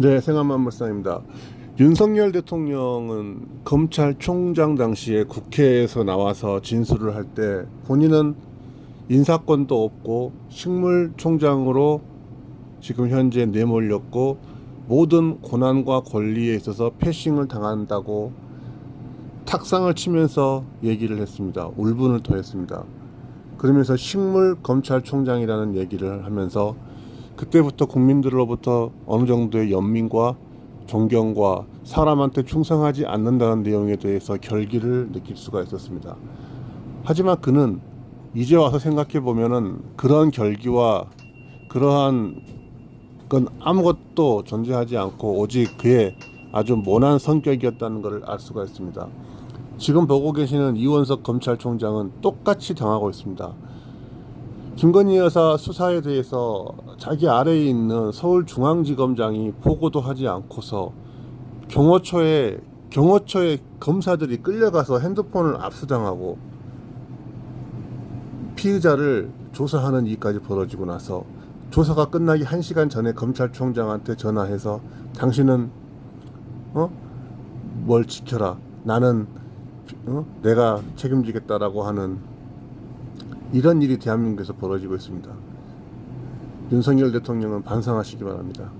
네, 생활만 물상입니다. 윤석열 대통령은 검찰총장 당시에 국회에서 나와서 진술을 할 때 본인은 인사권도 없고 식물총장으로 지금 현재 내몰렸고 모든 고난과 권리에 있어서 패싱을 당한다고 탁상을 치면서 얘기를 했습니다. 울분을 토했습니다. 그러면서 식물 검찰총장이라는 얘기를 하면서 그때부터 국민들로부터 어느 정도의 연민과 존경과 사람한테 충성하지 않는다는 내용에 대해서 결기를 느낄 수가 있었습니다. 하지만 그는 이제 와서 생각해 보면은 그러한 결기와 그러한 건 아무것도 존재하지 않고 오직 그의 아주 모난 성격이었다는 것을 알 수가 있습니다. 지금 보고 계시는 이원석 검찰총장은 똑같이 당하고 있습니다. 김건희 여사 수사에 대해서 자기 아래에 있는 서울중앙지검장이 보고도 하지 않고서 경호처에 경호처에 검사들이 끌려가서 핸드폰을 압수당하고 피의자를 조사하는 일까지 벌어지고 나서 조사가 끝나기 한시간 전에 검찰총장한테 전화해서 당신은 어? 뭘 지켜라. 나는 어? 내가 책임지겠다라고 하는 이런 일이 대한민국에서 벌어지고 있습니다. 윤석열 대통령은 반성하시기 바랍니다.